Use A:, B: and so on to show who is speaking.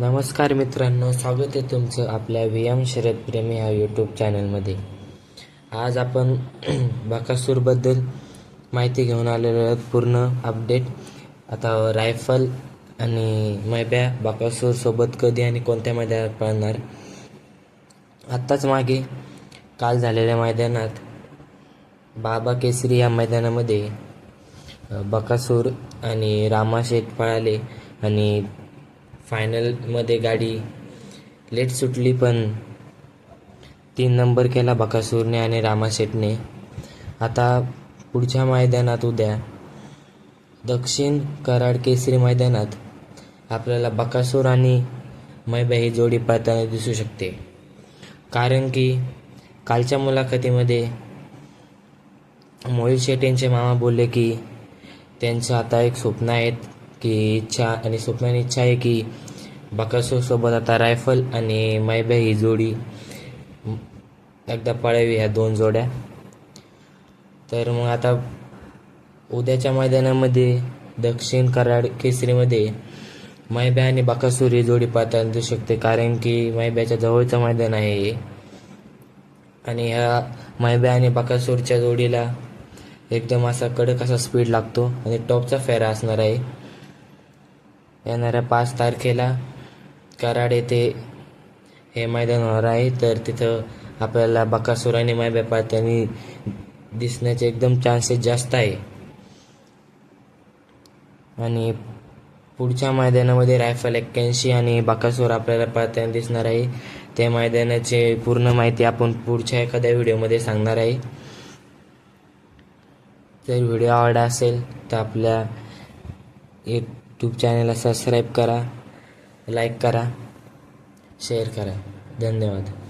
A: नमस्कार मित्रांनो स्वागत आहे तुमचं आपल्या व्ही एम शरद प्रेमी ह्या यूट्यूब चॅनलमध्ये आज आपण बकासूरबद्दल माहिती घेऊन आलेलो आहोत पूर्ण अपडेट आता रायफल आणि मैब्या बकासूरसोबत कधी आणि कोणत्या मैदानात पळणार? आत्ताच मागे काल झालेल्या मैदानात बाबा केसरी या मैदानामध्ये बकासूर आणि रामा शेठ पळाले आणि फायनलमध्ये गाडी लेट सुटली पण तीन नंबर केला बकासूरने आणि रामाशेठने आता पुढच्या मैदानात उद्या दक्षिण कराड केसरी मैदानात आपल्याला बकासूर आणि मैबा ही जोडी पाहताना दिसू शकते. कारण की कालच्या मुलाखतीमध्ये मोहित शेट यांचे मामा बोलले की त्यांचं आता एक स्वप्न आहेत. की इच्छा आणि स्वप्नाने इच्छा आहे की बकासूरसोबत आता रायफल आणि मैब्या ही जोडी. एकदा पळावी ह्या दोन जोड्या. तर मग आता उद्याच्या मैदानामध्ये दक्षिण कराड केसरीमध्ये मैब्या आणि बकासूर ही जोडी पाहताना दिसू शकते. कारण की मैब्याच्या जवळचं मैदान आहे हे. आणि ह्या मैब्या आणि बकासूरच्या जोडीला एकदम असा कडक असा स्पीड लागतो आणि टॉपचा फेरा असणार आहे. येणाऱ्या पाच तारखेला कराड येथे हे मैदान होणार आहे. तर तिथं आपल्याला बकासूर आणि मैब्या त्यांनी दिसण्याचे एकदम चान्सेस जास्त आहे. आणि पुढच्या मैदानामध्ये रायफल एक्क्याऐंशी आणि बकासूर आपल्याला पाहताना दिसणार आहे. त्या मैदानाची पूर्ण माहिती आपण पुढच्या एखाद्या व्हिडिओमध्ये सांगणार आहे. जर व्हिडिओ आवडला असेल तर आपल्या एक यूट्यूब चॅनलला सबस्क्राईब करा लाईक करा शेअर करा. धन्यवाद.